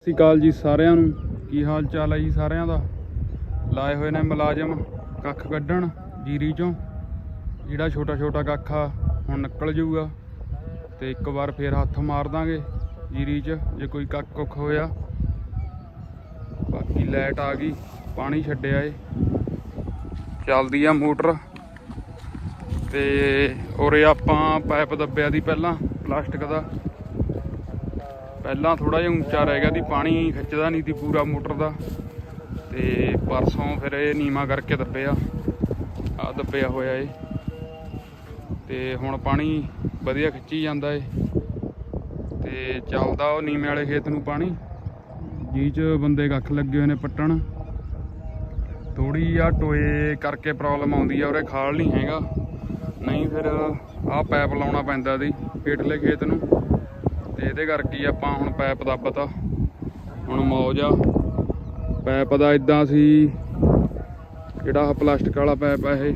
ਸਤਿ ਸ਼੍ਰੀ ਅਕਾਲ ਜੀ ਸਾਰਿਆਂ ਨੂੰ। ਕੀ ਹਾਲ ਚਾਲ ਹੈ ਜੀ ਸਾਰਿਆਂ ਦਾ? ਲਾਏ ਹੋਏ ਨੇ ਮੁਲਾਜ਼ਮ ਕੱਖ ਕੱਢਣ ਜੀਰੀ ਚੋਂ। ਜਿਹੜਾ ਛੋਟਾ ਛੋਟਾ ਕੱਖ ਆ, ਹੁਣ ਨਿਕਲ ਜਾਊਗਾ। ਤੇ ਇੱਕ ਵਾਰ ਫੇਰ ਹੱਥ ਮਾਰ ਦਾਂਗੇ ਜੀਰੀ 'ਚ, ਜੇ ਕੋਈ ਕੱਖ ਕੁੱਖ ਹੋਇਆ। ਬਾਕੀ ਲਾਈਟ ਆ ਗਈ, ਪਾਣੀ ਛੱਡਿਆ ਏ। ਚੱਲਦੀ ਆ ਮੋਟਰ। ਤੇ ਉਰੇ ਆਪਾਂ ਪਾਈਪ ਦੱਬਿਆ ਦੀ ਪਹਿਲਾਂ, ਪਲਾਸਟਿਕ ਦਾ। ਪਹਿਲਾਂ ਥੋੜਾ ਜਿਹਾ ਉੱਚਾ ਰਹਿ ਗਿਆ ਦੀ ਪਾਣੀ ਖਿੱਚਦਾ ਨਹੀਂ ਸੀ ਪੂਰਾ ਮੋਟਰ ਦਾ। ਤੇ ਪਰਸੋਂ ਫਿਰ ਇਹ ਨੀਮਾ ਕਰਕੇ ਦੱਬਿਆ। ਆ ਦੱਬਿਆ ਹੋਇਆ ਏ ਤੇ ਹੁਣ ਪਾਣੀ ਵਧੀਆ ਖਿੱਚੀ ਜਾਂਦਾ ਏ ਤੇ ਚੱਲਦਾ ਉਹ ਨੀਮੇ ਵਾਲੇ ਖੇਤ ਨੂੰ ਪਾਣੀ। ਜੀ ਚ ਬੰਦੇ ਕੱਖ ਲੱਗੇ ਹੋਏ ਨੇ ਪੱਟਣ। ਥੋੜੀ ਆ ਟੋਏ ਕਰਕੇ ਪ੍ਰੋਬਲਮ ਆਉਂਦੀ ਆ, ਉਰੇ ਖਾਲ ਨਹੀਂ ਹੈਗਾ। ਨਹੀਂ ਫਿਰ ਆਹ ਪੈਪ ਲਾਉਣਾ ਪੈਂਦਾ ਦੀ ਹੇਠਲੇ ਖੇਤ ਨੂੰ। ਤੇ ਇਹਦੇ ਕਰਕੇ ਹੀ ਆਪਾਂ ਹੁਣ ਪੈਪ ਦੱਬਤਾ ਹੁਣ ਮੌਜ ਆ। ਪੈਪ ਦਾ ਇਦਾਂ ਸੀ, ਜਿਹੜਾ ਪਲਾਸਟਿਕ ਵਾਲਾ ਪੈਪ ਆ ਇਹ,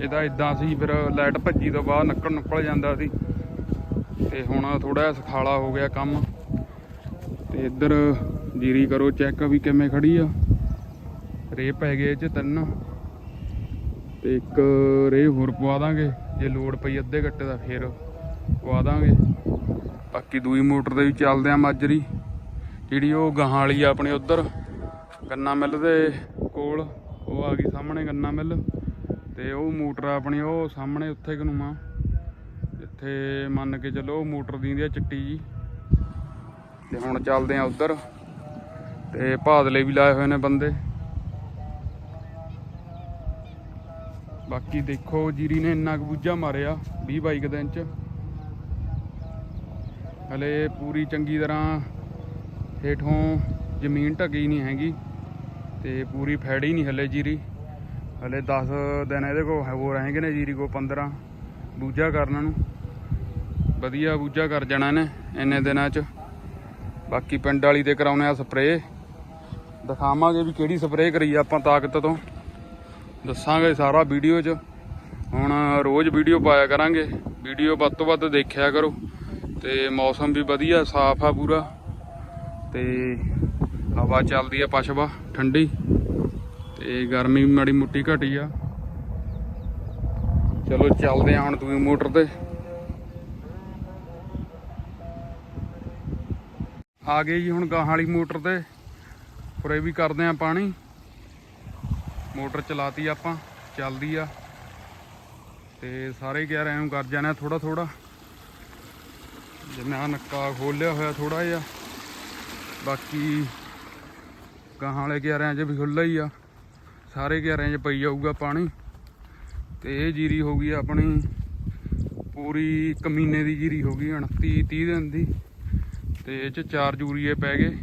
ਇਹਦਾ ਇਦਾਂ ਸੀ, ਫਿਰ ਲਾਈਟ ਭੱਜੀ ਤੋਂ ਬਾਅਦ ਨੱਕੜ ਨੁੱਕਲ ਜਾਂਦਾ ਸੀ। ਤੇ ਹੁਣ ਥੋੜਾ ਜਿਹਾ ਸਖਾਲਾ ਹੋ ਗਿਆ ਕੰਮ। ਤੇ ਇੱਧਰ ਜੀਰੀ ਕਰੋ ਚੈੱਕ ਵੀ ਕਿਵੇਂ ਖੜੀ ਆ। ਰੇ ਪੈ ਗਏ ਚ ਤਿੰਨ। ਤੇ ਇੱਕ ਰੇ ਹੋਰ ਪਵਾ ਦਾਂਗੇ, ਜੇ ਲੋਡ ਪਈ ਅੱਧੇ ਘੱਟੇ ਦਾ ਫੇਰ ਪਵਾ ਦਾਂਗੇ। ਬਾਕੀ ਦੂਈ ਮੋਟਰ ਦੇ ਵੀ ਚੱਲਦੇ ਆ ਮਾਜਰੀ। ਜਿਹੜੀ ਉਹ ਗਾਹਾਂ ਵਾਲੀ ਆ ਆਪਣੇ ਉਧਰ। ਗੰਨਾ ਮਿੱਲ ਦੇ ਕੋਲ, ਉਹ ਆ ਗਈ ਸਾਹਮਣੇ ਗੰਨਾ ਮਿੱਲ। ਤੇ ਉਹ ਮੋਟਰ ਆਪਣੀ, ਉਹ ਸਾਹਮਣੇ ਉੱਥੇ ਕਨੂਮਾ ਜਿੱਥੇ ਮੰਨ ਕੇ ਚੱਲੋ ਉਹ ਮੋਟਰ ਦੀ ਆ ਚਿੱਟੀ ਜੀ। ਤੇ ਹੁਣ ਚੱਲਦੇ ਆ ਉਧਰ। ਤੇ ਭਾਦਲੇ ਵੀ ਲਾਏ ਹੋਏ ਨੇ ਬੰਦੇ। ਬਾਕੀ ਦੇਖੋ, ਜੀਰੀ ਨੇ ਇੰਨਾ ਕੁ ਬੂਝਾ ਮਾਰਿਆ 20 22 ਕੁ ਦਿਨ ਚ। ਹਲੇ ਪੂਰੀ ਚੰਗੀ ਤਰ੍ਹਾਂ ਹੇਠੋਂ ਜ਼ਮੀਨ ਢਕੀ ਨਹੀਂ ਹੈਗੀ ਤੇ ਪੂਰੀ ਫੈੜੀ ਨਹੀਂ ਹਲੇ ਜੀਰੀ। ਹਲੇ 10 ਦਿਨ ਇਹਦੇ ਕੋ ਹੋਰ ਹੈਗੇ ਨੇ ਜੀਰੀ ਕੋ 15 ਬੂਝਾ ਕਰਨ ਨੂੰ। ਵਧੀਆ ਬੂਝਾ ਕਰ ਜਾਣਾ ਇਹਨੇ, ਇੰਨੇ ਦਿਨਾਂ ਚ। ਬਾਕੀ ਪਿੰਡ ਵਾਲੀ ਤੇ ਕਰਾਉਣੇ ਆ ਸਪਰੇਅ। ਦਿਖਾਵਾਂਗੇ ਵੀ ਕਿਹੜੀ ਸਪਰੇਅ ਕਰੀ ਆਪਾਂ ਤਾਕਤ ਤੋਂ। ਦੱਸਾਂਗੇ ਸਾਰਾ ਵੀਡੀਓ 'ਚ। ਹੁਣ ਰੋਜ਼ ਵੀਡੀਓ ਪਾਇਆ ਕਰਾਂਗੇ। ਵੀਡੀਓ ਵੱਧ ਤੋਂ ਵੱਧ ਦੇਖਿਆ ਕਰੋ। ਤੇ ਮੌਸਮ ਵੀ ਵਧੀਆ, ਸਾਫ਼ ਆ ਪੂਰਾ। ਤੇ ਹਵਾ ਚੱਲਦੀ ਆ ਪਛਵਾ, ਠੰਡੀ। ਤੇ ਗਰਮੀ ਵੀ ਮਾੜੀ ਮੁੱਟੀ ਘਟੀ ਆ। ਚਲੋ ਚੱਲਦੇ ਆ ਹੁਣ ਤੁਸੀਂ ਮੋਟਰ ਤੇ। ਆ ਗਏ ਜੀ ਹੁਣ ਗਾਹਾਂ ਵਾਲੀ ਮੋਟਰ ਤੇ। ਉਰੇ ਵੀ ਕਰਦੇ ਆ ਪਾਣੀ। ਮੋਟਰ ਚਲਾਤੀ ਆਪਾਂ, ਚੱਲਦੀ ਆ। ਤੇ ਸਾਰੇ ਕਹਿ ਰਹੇ ਨੂੰ ਕਰ ਜਾਣਾ ਥੋੜਾ ਥੋੜਾ ਜਿੰਨਾ ਨੱਕਾ ਖੋਲਿਆ ਹੋਇਆ ਥੋੜਾ ਜਿਹਾ, ਬਾਕੀ ਗਾਹਾਂ ਵਾਲੇ ਕਹਿ 'ਚ ਵੀ ਖੁੱਲਾ ਹੀ ਆ, ਸਾਰੇ ਕਹਿ 'ਚ ਪਈ ਜਾਊਗਾ ਪਾਣੀ, ਤੇ ਇਹ ਜੀਰੀ ਹੋ ਗਈ ਆਪਣੀ ਪੂਰੀ ਇੱਕ ਮਹੀਨੇ ਦੀ ਜੀਰੀ ਹੋ ਗਈ 29 30 ਦਿਨ ਦੀ, ਤੇ ਇਹ ਚ ਚਾਰ ਯੂਰੀਏ ਪੈ ਗਏ,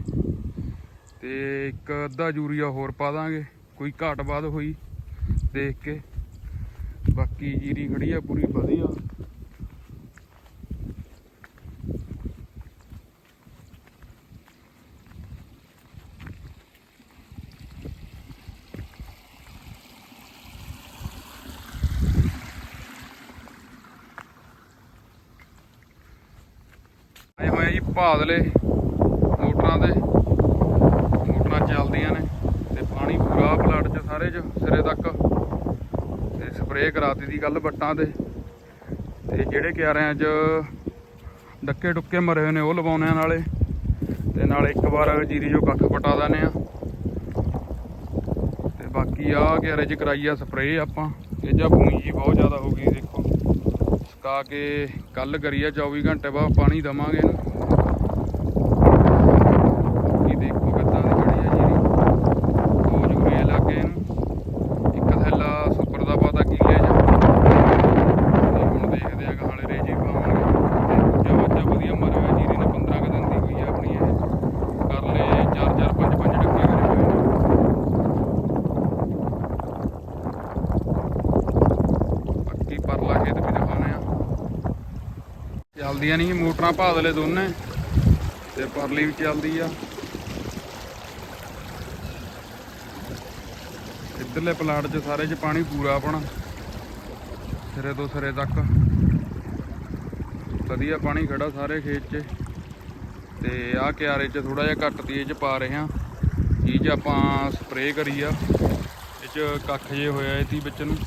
ਤੇ ਇੱਕ ਅੱਧਾ ਯੂਰੀਆ ਹੋਰ ਪਾ ਦਾਂਗੇ, ਕੋਈ ਘਾਟ ਬਾਦ ਹੋਈ ਦੇਖ ਕੇ, ਬਾਕੀ ਜੀਰੀ ਖੜੀ ਆ ਪੂਰੀ ਵਧੀਆ। ਭਾਦਲੇ ਮੋਟਰਾਂ ਦੇ। ਮੋਟਰਾਂ ਚੱਲਦੀਆਂ ਨੇ ਤੇ ਪਾਣੀ ਪੂਰਾ ਪਲਾਟ ਚ ਸਾਰੇ ਚ ਸਿਰੇ ਤੱਕ। ਤੇ ਸਪਰੇਅ ਕਰਾਤੀ ਦੀ ਗੱਲ ਬੱਟਾਂ ਤੇ। ਤੇ ਜਿਹੜੇ ਕਿਆਰਿਆਂ ਚ ਡੱਕੇ ਡੁੱਕੇ ਮਰੇ ਹੋਏ ਨੇ ਉਹ ਲਵਾਉਣੇ ਆ ਨਾਲੇ। ਤੇ ਨਾਲੇ ਇੱਕ ਵਾਰ ਜੀਰੀ ਜੋ ਕੱਖ ਪਟਾ ਦਾਨੇ ਆ ਤੇ ਬਾਕੀ ਆ ਕਿਆਰੇ ਚ ਕਰਾਈ ਆ ਸਪਰੇਅ ਆਪਾਂ। ਇਹ ਜਾਂ ਭੂਮੀ ਜੀ ਬਹੁਤ ਜ਼ਿਆਦਾ ਹੋ ਗਈ ਦੇਖੋ। ਸੁਕਾ ਕੇ ਕੱਲ ਕਰੀ ਆ 24 ਘੰਟੇ ਬਾਅਦ ਪਾਣੀ ਦਵਾਂਗੇ ਇਹਨੂੰ ਕੀ ਦੇਖੋ ਕਿੱਦਾਂ ਦੀ ਖੜੀ ਆ ਜੀਰੀ ਦੋ ਜੂਰੀਏ ਲੱਗੇ ਇਹਨੂੰ ਇੱਕ ਥੈਲਾ ਸੁਪਰ ਦਾ ਪਾਤਾ ਕੀਲੇ ਚ ਤੇ ਹੁਣ ਦੇਖਦੇ ਆ ਗਾਲੇ ਰੇਜੀ ਪਾਵਾਂਗੇ ਤੇ ਦੂਜਾ ਬੱਚਾ ਵਧੀਆ ਮਰਿਆ ਹੋਇਆ ਜੀਰੀ ਨੇ 15 ਕੁ ਦਿਨ ਦੀ ਹੋਈ ਆ ਆਪਣੀ ਇਹ ਕਰ ਲਏ 4 4 5 5 ਡੱਕੇ ਕਰੇ ਹੋਏ ਨੇ ਬਾਕੀ ਖੇਤ ਵੀ ਦਿਖਾਉਣੇ ਆ ਚੱਲਦੀਆਂ ਨਹੀਂ, ਮੋਟਰਾਂ ਭਾਦਲੇ ਦੋਨੇ। ਤੇ ਪਰਲੀ ਵੀ ਚੱਲਦੀ ਆ। ਇੱਧਰਲੇ ਪਲਾਟ 'ਚ ਸਾਰੇ 'ਚ ਪਾਣੀ ਪੂਰਾ ਆਪਣਾ। ਸਿਰੇ ਤੋਂ ਸਿਰੇ ਤੱਕ। ਵਧੀਆ ਪਾਣੀ ਖੜਾ ਸਾਰੇ ਖੇਤ 'ਚ। ਤੇ ਆਹ ਕਿਆਰੇ 'ਚ ਥੋੜਾ ਜਿਹਾ ਘੱਟ ਤੇਜ਼ 'ਚ ਪਾ ਰਹੇ ਹਾਂ। ਇਹ 'ਚ ਆਪਾਂ ਸਪਰੇਅ ਕਰੀ ਆ। ਇਹ 'ਚ ਕੱਖ ਜੇ ਹੋਇਆ ਇਹ ਤੀ ਵਿੱਚ ਨੂੰ।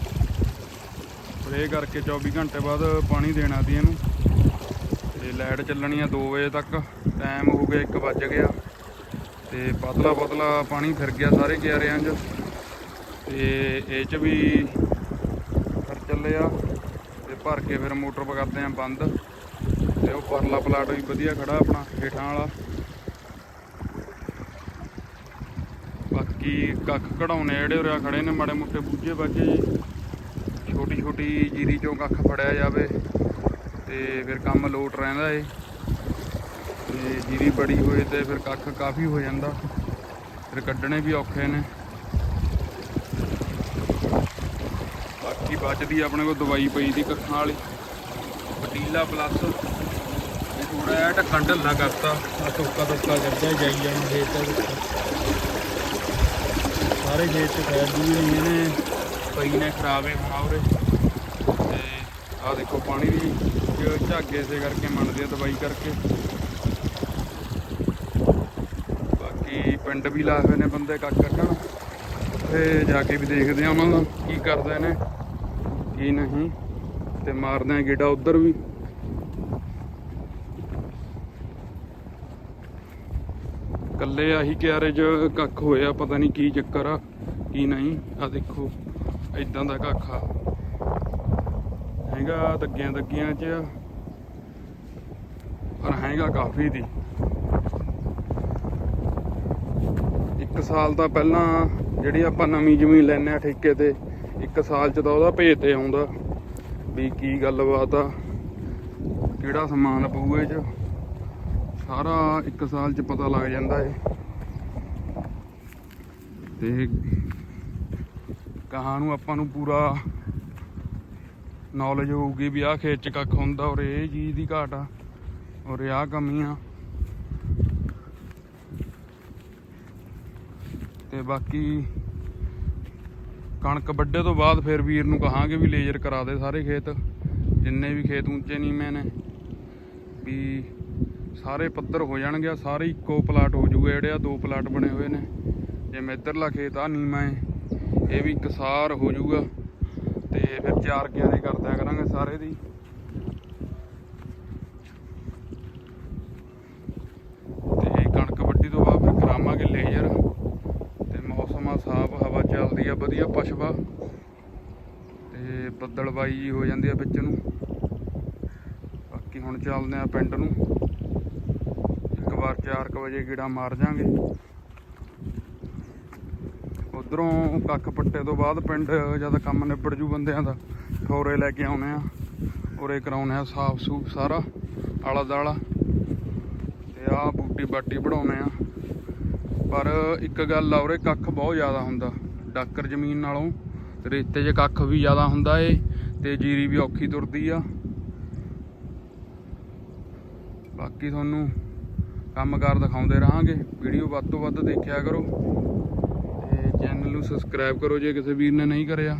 ਸਪਰੇਅ ਕਰਕੇ 24 ਘੰਟੇ ਬਾਅਦ ਪਾਣੀ ਦੇਣਾ ਦੀ ਇਹਨੂੰ। ਤੇ ਲਾਈਟ ਚੱਲਣੀ ਆ 2 ਵਜੇ ਤੱਕ ਟਾਈਮ ਹੋ ਗਿਆ 1 ਵੱਜ ਗਿਆ। ਤੇ ਪਤਲਾ ਪਤਲਾ ਪਾਣੀ ਫਿਰ ਗਿਆ ਸਾਰੇ ਕਿਆਰਿਆਂ 'ਚ। ਤੇ ਇਹ 'ਚ ਵੀ ਫਿਰ ਚੱਲੇ ਤੇ ਭਰ ਕੇ ਫਿਰ ਮੋਟਰ ਕਰਦੇ ਆ ਬੰਦ। ਤੇ ਉਹ ਪਰਲਾ ਪਲਾਟ ਵੀ ਵਧੀਆ ਖੜਾ ਆਪਣਾ, ਹੇਠਾਂ ਵਾਲਾ। ਬਾਕੀ ਕੱਖ ਕਢਾਉਣੇ ਜਿਹੜੇ ਉਰੇ ਖੜੇ ਨੇ, ਮਾੜੇ ਮੋਟੇ ਬੂਝੇ ਬਾਕੀ ਜੀ ਛੋਟੀ ਜੀਰੀ ਚੋਂ ਕੱਖ ਫੜਿਆ ਜਾਵੇ ਤੇ ਫਿਰ ਕੰਮ ਲੋਟ ਰਹਿੰਦਾ ਏ। ਤੇ ਜੀਰੀ ਬੜੀ ਹੋਏ ਤੇ ਫਿਰ ਕੱਖ ਕਾਫੀ ਹੋ ਜਾਂਦਾ। ਫਿਰ ਕੱਢਣੇ ਵੀ ਔਖੇ ਨੇ। ਬਾਕੀ ਬਚਦੀ ਆਪਣੇ ਕੋਲ ਦਵਾਈ ਪਈ ਦੀ ਕੱਖਾਂ ਵਾਲੀ। ਪਟੀਲਾ ਪਲੱਸ ਇਹ ਥੋੜਾ ਜਿਹਾ ਢੱਕਣ ਢੱਲਾ ਕਰਤਾ। ਆ ਟੋਕਾ ਟੋਕਾ ਕਰਦਾ ਜਾਈ ਜਾਣ ਖੇਤ ਸਾਰੇ ਖੇਤ ਚ ਖੈਰ ਵੀ ਨਹੀਂ ਪਈ ਨੇ ਖਰਾਬੇ ਹੋਣਾ ਉਰੇ। ਆ ਦੇਖੋ ਪਾਣੀ ਵੀ ਝਾਗੇ ਸੇ ਕਰਕੇ ਮੰਨਦੇ ਆ ਦਵਾਈ ਕਰਕੇ। ਬਾਕੀ ਪਿੰਡ ਵੀ ਲਾਏ ਹੋਏ ਨੇ ਬੰਦੇ ਕੱਖ ਕੱਢਣ। ਤੇ ਜਾ ਕੇ ਵੀ ਦੇਖਦੇ ਆ ਉਹਨਾਂ ਦਾ ਕੀ ਕਰਦੇ ਨੇ, ਕੀ ਨਹੀਂ। ਤੇ ਮਾਰਦੇ ਆ ਗੇੜਾ ਉਧਰ ਵੀ। ਕੱਲੇ ਆਹੀ ਕਿਆਰੇ 'ਚ ਕੱਖ ਹੋਇਆ, ਪਤਾ ਨਹੀਂ ਕੀ ਚੱਕਰ ਆ, ਕੀ ਨਹੀਂ। ਆ ਦੇਖੋ ਇਦਾਂ ਦਾ ਕੱਖ ਆ। ਹੈਗਾ ਦੱਗੀਆਂ ਦੱਗੀਆਂ 'ਚ। ਪਰ ਹੈਗਾ ਕਾਫੀ ਦੀ। ਇੱਕ ਸਾਲ ਤਾਂ ਪਹਿਲਾਂ ਜਿਹੜੀ ਆਪਾਂ ਨਵੀਂ ਜ਼ਮੀਨ ਲੈਨੇ ਆ ਠੇਕੇ ਤੇ, ਇੱਕ ਸਾਲ 'ਚ ਤਾਂ ਉਹਦਾ ਭੇਤ ਤੇ ਆਉਂਦਾ ਵੀ ਕੀ ਗੱਲਬਾਤ ਆ, ਕਿਹੜਾ ਸਮਾਨ ਪਊ ਇਹ 'ਚ। ਸਾਰਾ ਇੱਕ ਸਾਲ 'ਚ ਪਤਾ ਲੱਗ ਜਾਂਦਾ ਏ ਤੇ ਕਹਾਣੂ ਆਪਾਂ ਨੂੰ ਪੂਰਾ ਨੌਲੇਜ ਹੋਊਗੀ ਵੀ ਆਹ ਖੇਤ 'ਚ ਕੱਖ ਹੁੰਦਾ ਔਰ ਇਹ ਚੀਜ਼ ਦੀ ਘਾਟ ਆ, ਔਰ ਆਹ ਕਮੀ ਆ। ਤੇ ਬਾਕੀ ਕਣਕ ਵੱਡੇ ਤੋਂ ਬਾਅਦ ਫਿਰ ਵੀਰ ਨੂੰ ਕਹਾਂਗੇ ਵੀ ਲੇਜ਼ਰ ਕਰਾ ਦੇ ਸਾਰੇ ਖੇਤ, ਜਿੰਨੇ ਵੀ ਖੇਤ ਉੱਚੇ ਨੀਵੇਂ ਨੇ, ਵੀ ਸਾਰੇ ਪੱਧਰ ਹੋ ਜਾਣਗੇ ਸਾਰੇ ਇੱਕੋ ਪਲਾਟ ਹੋ ਜੂਗੇ ਜਿਹੜੇ ਆ ਦੋ ਪਲਾਟ ਬਣੇ ਹੋਏ ਨੇ। ਜਿਵੇਂ ਇੱਧਰਲਾ ਖੇਤ ਆ ਨੀਵਾਂ ਹੈ ਇਹ ਵੀ ਇਕਸਾਰ ਹੋ ਜੂਗਾ। ਤੇ ਫਿਰ ਚਾਰ ਕਿਆਰੇ ਕਰਦਿਆ ਕਰਾਂਗੇ ਸਾਰੇ ਦੀ। ਤੇ ਕਣਕ ਵੱਢੀ ਤੋਂ ਬਾਅਦ ਫਿਰ ਕਰਾਵਾਂਗੇ ਲੇਜ਼ਰ ਤੇ ਮੌਸਮ ਆ ਸਾਫ਼, ਹਵਾ ਚੱਲਦੀ ਆ, ਵਧੀਆ ਪਸ਼ਵਾ। ਤੇ ਬੱਦਲਬਾਈ ਜੀ ਹੋ ਜਾਂਦੀ ਆ ਵਿੱਚ ਨੂੰ। ਬਾਕੀ ਹੁਣ ਚੱਲਦੇ ਆ ਪਿੰਡ ਨੂੰ। ਇੱਕ ਵਾਰ 4:00 ਵਜੇ ਗੇੜਾ ਮਾਰ ਜਾਾਂਗੇ। ਉਧਰੋਂ ਕੱਖ ਪੱਟੇ ਤੋਂ ਬਾਅਦ ਪਿੰਡ ਜਦ ਕੰਮ ਨਿਬੜ ਜੂ ਬੰਦਿਆਂ ਦਾ ਠੋਰੇ ਲੈ ਕੇ ਆਉਣੇ ਆ। ਉਰੇ ਕਰਾਉਣੇ ਆ ਸਾਫ਼ ਸੂਫ ਸਾਰਾ, ਆਲਾ ਦਾਲਾ। ਤੇ ਆਹ ਬੂਟੀ ਬਾਟੀ ਬਣਾਉਣੇ ਆ। ਪਰ ਇੱਕ ਗੱਲ ਆ ਉਰੇ, ਕੱਖ ਬਹੁਤ ਜ਼ਿਆਦਾ ਹੁੰਦਾ। ਡਾਕਰ ਜ਼ਮੀਨ ਨਾਲੋਂ ਰੇਤੇ 'ਚ ਕੱਖ ਵੀ ਜ਼ਿਆਦਾ ਹੁੰਦਾ ਏ, ਤੇ ਜੀਰੀ ਵੀ ਔਖੀ ਤੁਰਦੀ ਆ। ਬਾਕੀ ਤੁਹਾਨੂੰ ਕੰਮਕਾਰ ਦਿਖਾਉਂਦੇ ਰਹਾਂਗੇ। ਵੀਡੀਓ ਵੱਧ ਤੋਂ ਵੱਧ ਦੇਖਿਆ ਕਰੋ। ਚੈਨਲ ਨੂੰ ਸਬਸਕ੍ਰਾਈਬ ਕਰੋ ਜੇ ਕਿਸੇ ਵੀਰ ਨੇ ਨਹੀਂ ਕਰਿਆ।